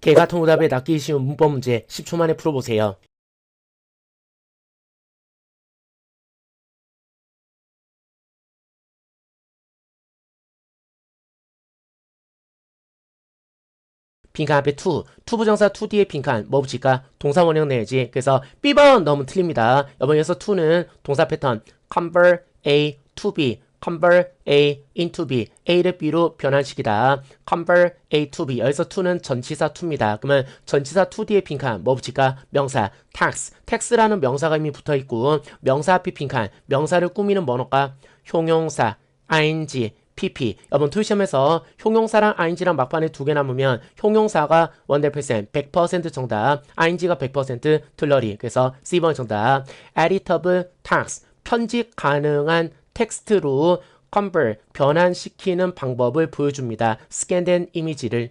개 같은 오답에 낚기 쉬운 문법 문제 10초 만에 풀어보세요. 빈칸 앞에 to, to 부정사 to 뒤에 빈칸 뭐 붙일까? 동사 원형 내야지. 그래서 B번 너무 틀립니다. 여기서 to는 동사 패턴 convert A to B, convert A into B, A를 B로 변환시키다. convert A to B. 여기서 to는 전치사 to입니다. 그러면 전치사 to 뒤에 빈칸 뭐 붙일까? 명사 tax, tax라는 명사가 이미 붙어 있고 명사 앞에 빈칸 명사를 꾸미는 번호가 형용사 ing PP. 여러분 토익 시험에서 형용사랑 ing랑 막판에 두 개 남으면 형용사가 100% 100% 정답, ing가 100% 틀러리. 그래서 C번 정답. editable text. 편집 가능한 텍스트로 convert 변환시키는 방법을 보여줍니다. 스캔된 이미지를